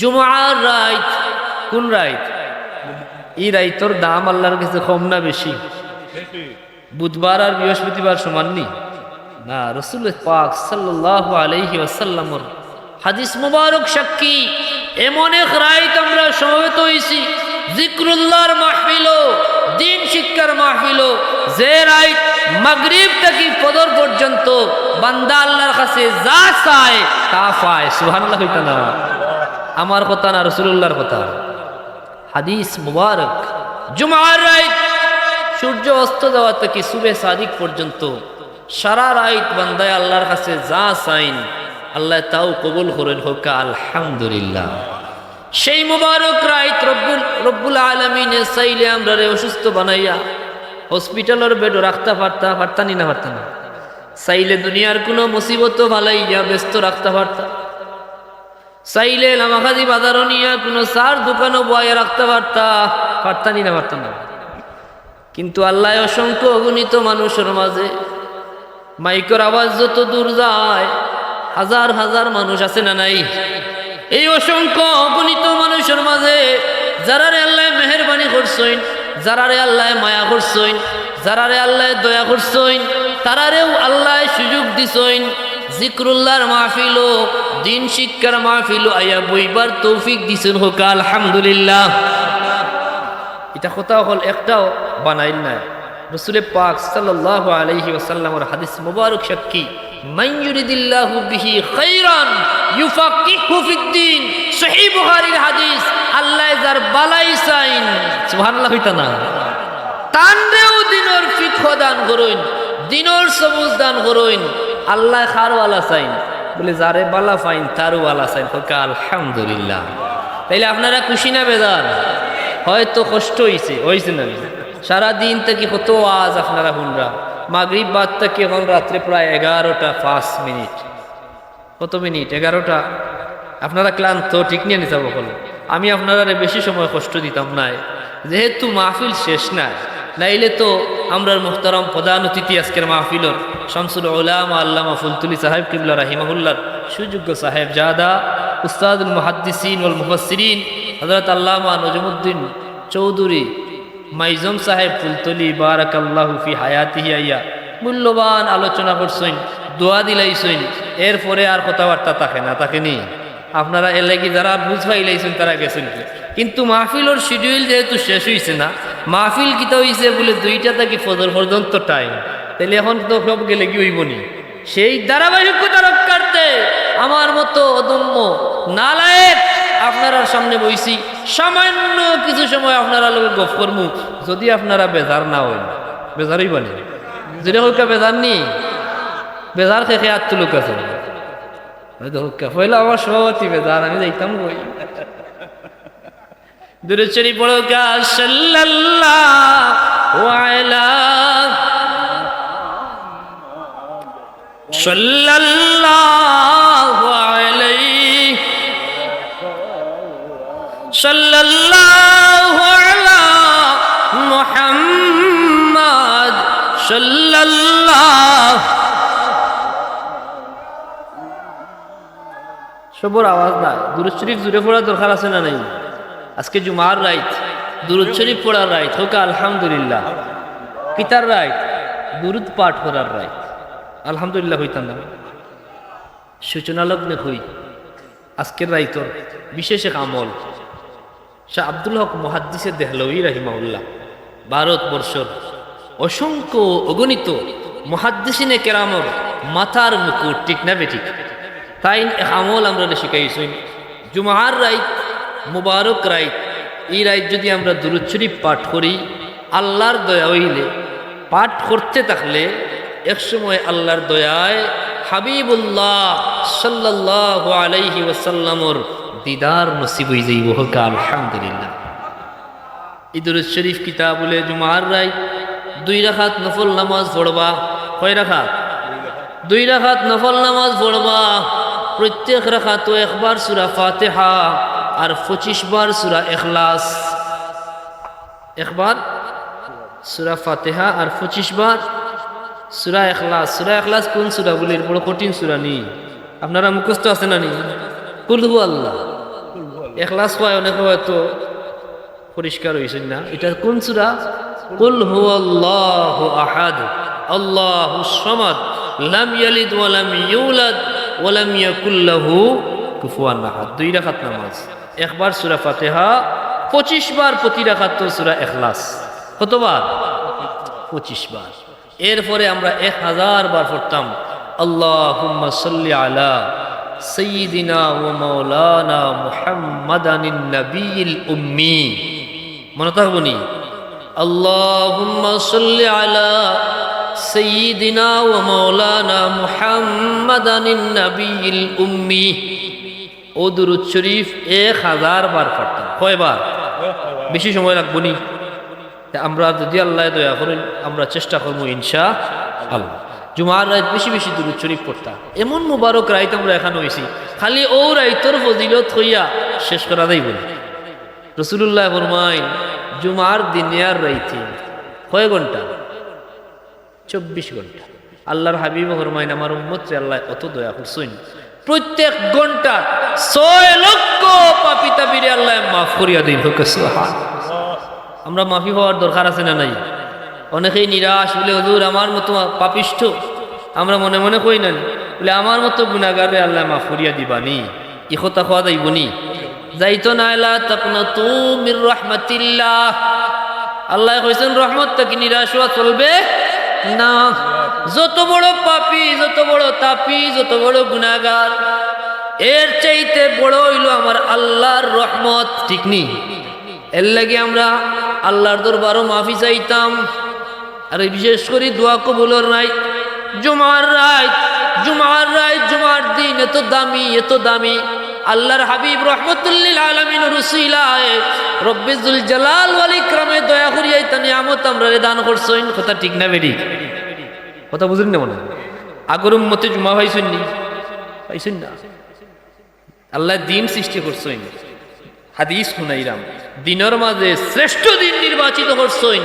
জুমার রাইত কোন রাইত এই রাইতর দাম আল্লাহর কাছে কম না বেশি? বুধবার আর বৃহস্পতিবার সমান নি না, রসুল পাক সাল্লাহ আলাইহি ওয়াসাল্লামর হাদিস মুবারক সাক্ষী, এমন এক রাইত আমরা সমবেত হয়েছি জিক্রুল্লাহর মাহফিল দিন শিক্ষার মাহফিল যে রাইত মাগরিব থেকে পদর পর্যন্ত বান্দা আল্লাহর কাছে যা চায় তা পায়। সুবহানাল্লাহ কইতা না আমার কথা না রসুল্লাহর কথা। হাদিস মুবারক। জুমার রাইত সূর্য অস্ত যাওয়া থেকে সুবে সাদিক পর্যন্ত সারা রাইত বান্দায় আল্লাহর কাছে যা চাইন আল্লাহ তাও কবুল করেন হোক, আলহামদুলিল্লাহ। সেই মুবারক রাইত রব্বুল রব্বুল আলমিনে চাইলে আমরা রে অসুস্থ বানাইয়া হসপিটালের বেডও রাখতে পারতা, পারতানি না পারতাম না চাইলে দুনিয়ার কোনো মুসিবত ভালাইয়া ব্যস্ত রাখতে পারতা। চাইলে লামাখাজি বাজারও নিয়ে কোনো সার দোকানও বয়ে রাখতে পারতা। পারতানি না পারতাম না। কিন্তু আল্লাহ অসংখ্য অগণিত মানুষের মাঝে মাইকর আওয়াজ যত দূর যায়, হাজার হাজার মানুষ আছে না নাই? এই অসংখ্য অগণিত মানুষের মাঝে যারারে আল্লাহ মেহরবানি করছইন যারারে আল্লাহ মায়া করছইন যারারে আল্লাহ দয়া করছইন তারারেও আল্লাহ সুযোগ দিছইন জিক্রুল্লাহর মাহফিল দিন শিক্ষার মাহফিল আয়া বইবার তৌফিক দিছেন হোক, আলহামদুলিল্লাহ। এটা কথা হল একটাও বানাইল না রসুলে পাক সাল্লাল্লাহু আলাইহি ওয়াসাল্লামের হাদিস মুবারক সাক্ষী ইউরিদিল্লাহু বিহি খাইরান ইউফাক্কিহু ফিদ্দিন। সহিহ বুখারীর হাদিস, আল্লাহ যার বালাই দান করইন দিনর সবুজ দান করইন আল্লাহ খারওয়ালা চাইন বলে, যারে বালা ফাইন তারও চাইন আলহামদুলিল্লাহ। তাইলে আপনারা খুশি না বেজার? হয়তো কষ্ট হয়েছে হয়েছে না সারাদিন থেকে কত আজ আপনারা শুনরা। মাগরিব বাদ থেকে এখন রাত্রে প্রায় এগারোটা পাঁচ মিনিট। কত মিনিট? এগারোটা? আপনারা ক্লান্ত, ঠিক নিয়ে নিতে বল। আমি আপনারা বেশি সময় কষ্ট দিতাম নাই। যেহেতু মাহফিল শেষ নাই, নাইলে তো আমরার মুহতারাম প্রধান অতিথি আজকের মাহফিলর শামসুল উলাম আল্লামা ফুলতুলি সাহেব কিবলা রাহিমাহুল্লার সুযোগ্য সাহেব জাদা, উস্তাদুল মুহাদ্দিসিন ওল মুফাসসিরিন, হযরত আল্লামা নজমুদ্দিন চৌধুরী, মাইজম সাহেব ফুলতলি, বারাকাল্লাহু ফি হায়াতিহি আইয়া মূল্যবান আলোচনা করছেন, দোয়া দিলাইছেন, এরপরে আর কথাবার্তা থাকে না তাকে নি। আপনারা এর লাগি যারা বুঝ পাইলাইছেন তারা গেছেন কিন্তু মাহফিলর শিডিউল যেহেতু শেষ হয়েছে না, মাহফিল কিতা হয়েছে বলে দুইটা থেকে ফজর পর্যন্ত টাইম তাহলে এখন তো সব গেলে কি হইব নি? সেই ধারাবাহিকতা রক্ষার্থে আমার মতো অদম্য নালায়েক আপনারা সামনে বইছি। সামান্য কিছু সময় আপনারা লোক গফ করমু, যদি আপনারা বেজার না হই বেজারই বলে যদি হোকা বেজার নি? বেজার থেকে আর তো লোক আছে আমার সত্যি বেজার, আমি যাইতাম বই দূরে চড়ি পড়ো গা সাল্লাল্লাহু সাল্লাল্লাহু সবর আওয়াজ না। দুরুদ শরীফ জুড়ে পড়া দরকার আছে না নাই? আজকে জুমার রাইত। দুরুদ শরীফ পড়ার রাইত। হোক, আলহামদুলিল্লাহ। কিতার রাইত? দুরুদ পাঠ করার রাইত। আলহামদুলিল্লাহ হইতাম না। সূচনা লগ্নে হই। আজকের রাইতর বিশেষ এক আমল। শাহ আব্দুল হক মহাদ্দিসে দেহলই রাহিমাউল্লাহ ভারতবর্ষর অসংখ্য অগণিত মহাদ্দিসিনে কেরামর মাথার মুকুট, ঠিক না বেঠিক তাই এক আমল আমরা শিখাইছি জুমার রাইত, মুবারক রাইত, এই রাইত যদি আমরা দুরুদ পাঠ করি, আল্লাহর দয়া হইলে, পাঠ করতে থাকলে একসময় আল্লাহর দয়ায় হাবিবুল্লাহ সাল্লাহ আলাইহি ওয়াসাল্লামর দিদার নসিব হয়ে যাইব। হোক আলহামদুলিল্লাহ। ঈদুল শরীফ কিতাবুলে জুমার রাই দুই রাখাত নফল নামাজ পড়বা, কয় রাখাত? দুই রাখাত নফল নামাজ পড়বা, প্রত্যেক রাখাত একবার সুরা ফাতেহা আর পঁচিশ বার সুরা এখলাস একবার সুরা ফাতেহা আর পঁচিশ বার সুরা এখলাস সুরা এখলাস কোন সুরা বলে বড় কঠিন সুরা নি। আপনারা মুখস্থ আছে না নি? কুলহু আল্লাহ। এখলাস হয়, অনেক হয়তো পরিষ্কার হয়েছে না। এটা কোন সুরা? কুল হু আল্লাহ আহাদ। আল্লাহ সমাদ। লাম ইয়ালিদ ওয়ালাম ইউলাদ ওয়ালাম ইয়াকুল লাহু কুফুয়ান আহাদ। দুই রাকাত নামাজ। একবার সূরা ফাতিহা 25 বার প্রতি রাকাত তো সূরা ইখলাস। কতবার? 25 বার। এরপরে আমরা 1000 বার পড়তাম, আল্লাহুম্মা সাল্লি আলা সাইয়্যিদিনা ওয়া মাওলানা মুহাম্মাদানিন নাবিয়িল উম্মি। মনে থাকবনি আল্লাহুম্মা সাল্লি আলা সাইয়্যিদিনা ওয়া মাওলানা মুহাম্মাদানিন নাবিয়িল উম্মি। ও দুরুদ শরীফ এক হাজার বার পড়তাম। কয়বার? বেশি সময় লাগবো নি? আমরা যদি আল্লাহ দয়া করেন, আমরা চেষ্টা করব ইনশা আল্লাহ জুমার রাত বেশি বেশি দূর শরীফ পড়তাম এমন মুবারক রাইত আমরা এখানে হয়েছি, খালি ও রাইতর ফজিলত হইয়া শেষ করা দেই বলি রসুল্লাহ ফরমাইন, জুমার দিনিয়ার রাইতে কয় ঘণ্টা? চব্বিশ ঘণ্টা। আল্লাহর হাবিব ফরমাইন, আমার উম্মত আল্লাহ অত দয়া করছেন। প্রত্যেক ঘণ্টা ছয় লক্ষ পাপি তাবিরে আল্লাহ মাফ করিয়া দিন হোক। আমরা মাফি হওয়ার দরকার আছে না নাই? অনেকেই নিরাশ বলে, হজুর, আমার মতো পাপিষ্ঠ, আমরা মনে মনে কই না বলে, আমার মতো গুণাগারে আল্লাহ মাফ করিয়া দিবানি ইহতা খাওয়া যাইবনি। যাইতো না রহমতিল্লাহ। আল্লাহ কইছেন, রহমত তাকে নিরাশ হওয়া চলবে না। যত বড় পাপি, যত বড় তাপি, যত বড় গুণাগার এর চাইতে বড় হইল আমার আল্লাহর রহমত, ঠিক নেই এর লাগে আমরা আল্লাহর দরবারও মাফি চাইতাম। আর বিশেষ করে দোয়া কবুলর নাই জুমার রায় জুমার রায়, জুমার দিন এত দামি এত দামি। আল্লাহর হাবিব রহমতুল্লিল আলমিন রব্বিজুল জালাল ওয়াল ইকরামে দয়া করিয়াই তা নিয়ামত আমরা দান করছইন কথা ঠিক না বেরি কথা বুঝুন না মনে আগর মতে জুমা পাইছেন নি? পাইছেন না? আল্লাহ দিন সৃষ্টি করছেন হাদিস শুনাইরাম দিনের মাঝে শ্রেষ্ঠ দিন নির্বাচিত করছেন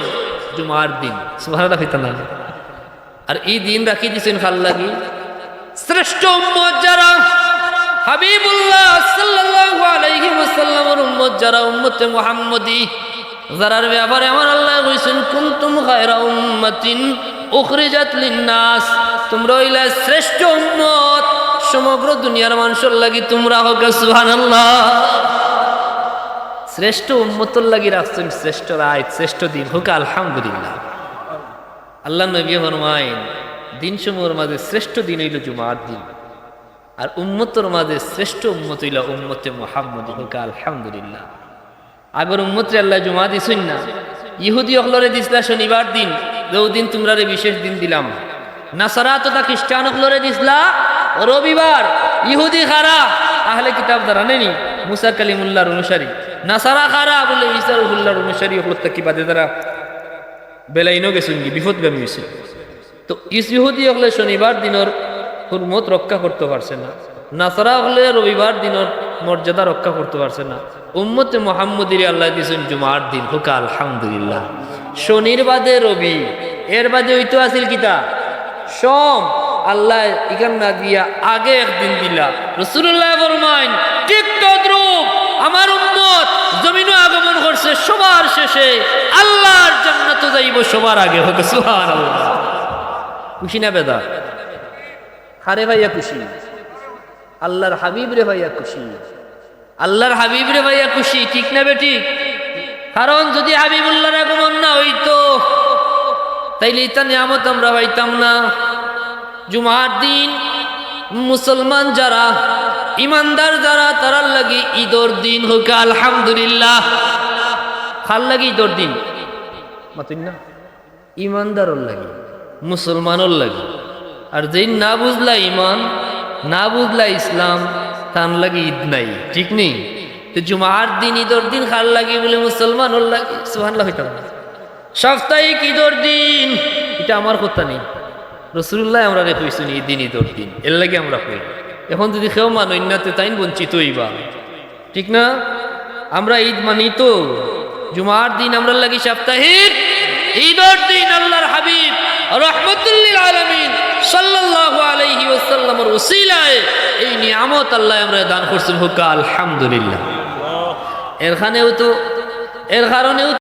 জুমার দিন। সুভারদা ফিতানা আর এই দিন রাখি দিছেন খাল লাগি? শ্রেষ্ঠ উম্মত যারা হাবিবুল্লাহ সাল্লাল্লাহু আলাইহি ওয়াসাল্লামের উম্মত যারা উম্মতে মুহাম্মদি, যারার ব্যাপারে আমার আল্লাহ কইছেন, কুনতুম খায়রা উম্মাতিন উখরিজাত লিন-নাস। তোমরা হইলা শ্রেষ্ঠ উম্মত। সমগ্র দুনিয়ার মানুষের লাগি তোমরা হোক সুবহানাল্লাহ। শ্রেষ্ঠ উম্মতর লাগি রাখছেন শ্রেষ্ঠ রায়, শ্রেষ্ঠ দিন হোক আলহামদুলিল্লাহ। আল্লাহ নবী ফরমাইন দিন সমূহের মাঝে শ্রেষ্ঠ দিন হইল জুমার দিন, আর উম্মতর মাঝে শ্রেষ্ঠ উম্মত হইল উম্মতে মোহাম্মদ হোক আলহামদুলিল্লাহ। আগর উম্মতে আল্লাহ জুমা দিছুন না। ইহুদি অকলরে দিসলা শনিবার দিন দিন তোমরা বিশেষ দিন দিলাম। নাসারা তথা খ্রিস্টান অকলরে দিসলা রবিবার। ইহুদি খারা, আহলে কিতাব দ্বারা নেনি, মুসা কালিমুল্লাহর অনুসারী। নাসারা খারা বলে ইসার কি বাদে দ্বারা বেলাইনও গেছেন কি বিপদগামী হয়েছে তো ইহুদি হলে শনিবার দিনের হুরমত রক্ষা করতে পারছে না। নাসারা হলে রবিবার দিনের মর্যাদা রক্ষা করতে পারছে না। উম্মতে মোহাম্মদির আল্লাহ দিয়েছেন জুমার দিন, হুকা আলহামদুলিল্লাহ। শনির বাদে রবি, এর বাদে হইতো আছিল কিতা সম। আল্লাহ ইখান না দিয়া আগে একদিন দিলা। রসুল্লাহ ফরমাইন ঠিক তদ্রুপ আমার উম্মত জমিনও আগমন করছে সবার শেষে আল্লাহর জান্নাত যাইব, সবার আগে হোক, সুবহানাল্লাহ। খুশি না বেদা? হারে ভাইয়া খুশি। আল্লাহর হাবিব রে ভাইয়া খুশি। আল্লাহর হাবিব রে ভাইয়া খুশি, ঠিক না বে ঠিক? কারণ যদি হাবিবুল্লাহর আগমন না হইতো, তাইলে ইতা নিয়ামত আমরা পাইতাম না। জুমার দিন মুসলমান যারা ইমানদার যারা, তারার লাগি ঈদর দিন হোক, আলহামদুলিল্লাহ। খাল লাগি ঈদর দিন? মাতুন না। ইমানদারর লাগে, মুসলমানর লাগে। আর যেই না বুঝলা ইমান না বুঝলা ইসলাম, তার লাগে ঈদ নাই, ঠিক নেই? তো জুমার দিন, ঈদর দিন খাল লাগে বলে মুসলমানর লাগে? সুহান হইতাম না সাপ্তাহিক ঈদর দিন, এটা আমার কথা নেই। রসুল্লাহ আমরা রে কইছি ঈদ দিন ঈদর দিন, এর লাগে আমরা কই এখন যদি কেউ মানো, ইন্নাতে তাইন বঞ্চিত হইবা। ঠিক না? আমরা ঈদ মানি তো, জুমার দিন আমরা লাগি সাপ্তাহিক, ঈদর দিন আল্লাহর হাবিব রহমতুল্লিল আলামিন সাল্লাল্লাহু আলাইহি ওয়াসাল্লামের ওসিলায় এই নিয়ামত আল্লাহ আমরা দান করছেন। হোক, আলহামদুলিল্লাহ। এরখানেও তো, এর কারণেও